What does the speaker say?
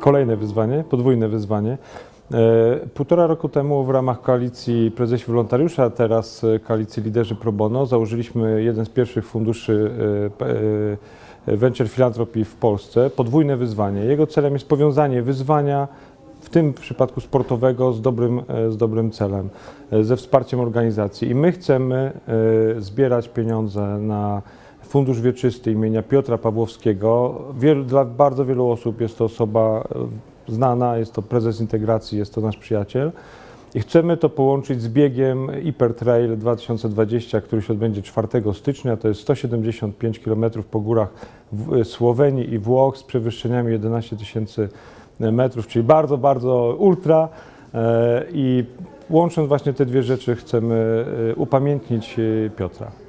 kolejne wyzwanie, podwójne wyzwanie. E, Półtora roku temu w ramach koalicji prezesi wolontariusze, a teraz e, koalicji liderzy pro bono założyliśmy jeden z pierwszych funduszy e, Venture Philanthropy w Polsce. Podwójne wyzwanie. Jego celem jest powiązanie wyzwania, w tym przypadku sportowego, z dobrym, z dobrym celem, ze wsparciem organizacji. I my chcemy zbierać pieniądze na Fundusz Wieczysty imienia Piotra Pawłowskiego. Dla bardzo wielu osób jest to osoba e, znana, jest to prezes integracji, jest to nasz przyjaciel. I chcemy to połączyć z biegiem Hypertrail 2020, który się odbędzie 4 stycznia. To jest 175 km po górach w Słowenii i Włoch z przewyższeniami 11 tysięcy metrów, czyli bardzo, bardzo ultra. E, I łącząc właśnie te dwie rzeczy chcemy e, upamiętnić e, Piotra.